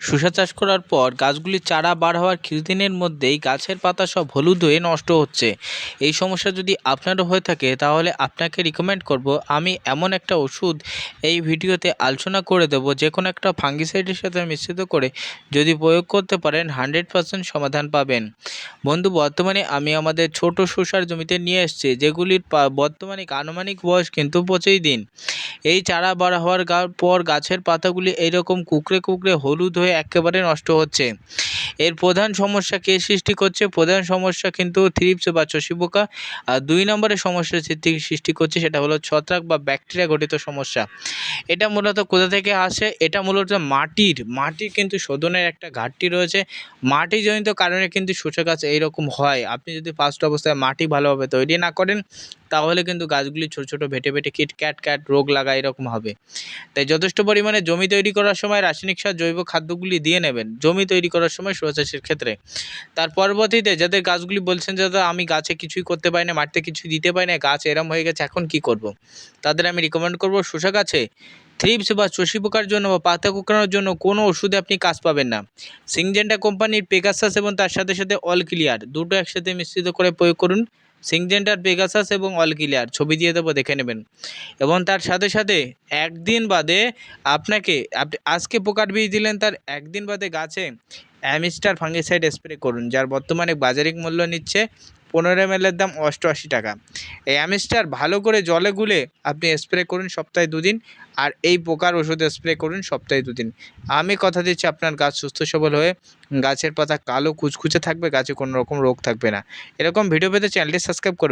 শসা চাষ করার পর গাছগুলির চারা বার হওয়ার কিছুদিনের মধ্যেই গাছের পাতা সব হলুদ হয়ে নষ্ট হচ্ছে। এই সমস্যা যদি আপনারও হয়ে থাকে, তাহলে আপনাকে রিকমেন্ড করব, আমি এমন একটা ওষুধ এই ভিডিওতে আলোচনা করে দেব, যে কোনো একটা ফাঙ্গিসাইডের সাথে মিশ্রিত করে যদি প্রয়োগ করতে পারেন হান্ড্রেড পারসেন্ট সমাধান পাবেন। বন্ধু, বর্তমানে আমি আমাদের ছোট শসার জমিতে নিয়ে এসেছি, যেগুলির বর্তমানে আনুমানিক বয়স কিন্তু পঁচিশ দিন। এই চারা বড় হওয়ার পর গাছের পাতাগুলি এইরকম কুকড়ে কুকড়ে হলুদ হয়ে একেবারে নষ্ট হচ্ছে। এর প্রধান সমস্যা কে সৃষ্টি করছে? প্রধান সমস্যা কিন্তু থ্রিপস বা চষি পোকা। আর দুই নম্বরের সমস্যা সৃষ্টি সৃষ্টি করছে সেটা হলো ছত্রাক বা ব্যাকটেরিয়া ঘটিত সমস্যা। এটা মূলত কোথা থেকে আসে? এটা মূলত মাটির মাটির কিন্তু শোধনের একটা ঘাটতি রয়েছে। মাটিজনিত কারণে কিন্তু শসা গাছ এইরকম হয়। আপনি যদি ফার্স্ট অবস্থায় মাটি ভালোভাবে তৈরি না করেন তাহলে কিন্তু গাছগুলি ছোটো ছোটো ভেটে ভেটে কিট ক্যাট ক্যাট রোগ লাগা এরকম হবে। তাই যথেষ্ট পরিমাণে জমি তৈরি করার সময় রাসায়নিক সার, জৈব খাদ্যগুলি দিয়ে নেবেন। জমি তৈরি করার সময় শসা চাষের ক্ষেত্রে। তার পরবর্তীতে যাদের গাছগুলি বলছেন যে আমি গাছে কিছুই করতে পারি না, মাটিতে কিছুই দিতে পারি না, গাছ এরম হয়ে গেছে, এখন কি করব। তাদের আমি রিকমেন্ড করব, শসা গাছে থ্রিপস বা চষি পোকার জন্য বা পাতা কুকড়ানোর জন্য কোনো ওষুধে আপনি কাজ পাবেন না। সিংজেন্টা কোম্পানির পেগাসাস এবং তার সাথে সাথে অল ক্লিয়ার দুটো একসাথে মিশ্রিত করে প্রয়োগ করুন। সিংজেন্টার পেগাসাস এবং অল ক্লিয়ার ছবি দিয়ে দেবো, দেখে নেবেন। এবং তার সাথে সাথে একদিন বাদে আপনাকে, আপনি আজকে পোকার বীজ দিলেন, তার একদিন বাদে গাছে অ্যামিস্টার ফাঙ্গিসাইড স্প্রে করুন, যার বর্তমানে বাজারিক মূল্য নিচ্ছে পনেরো এম এর দাম অষ্টআশি টাকা। এই অ্যামিস্টার ভালো করে জলে গুলে আপনি স্প্রে করুন সপ্তাহে দুদিন আর এই পোকার ওষুধ স্প্রে করুন সপ্তাহে দুদিন। আমি কথা দিচ্ছি আপনার গাছ সুস্থ সবল হয়ে গাছের পাতা কালো কুচকুচে থাকবে, গাছে কোনো রকম রোগ থাকবে না। এরকম ভিডিও পেতে চ্যানেলটি সাবস্ক্রাইব করবেন।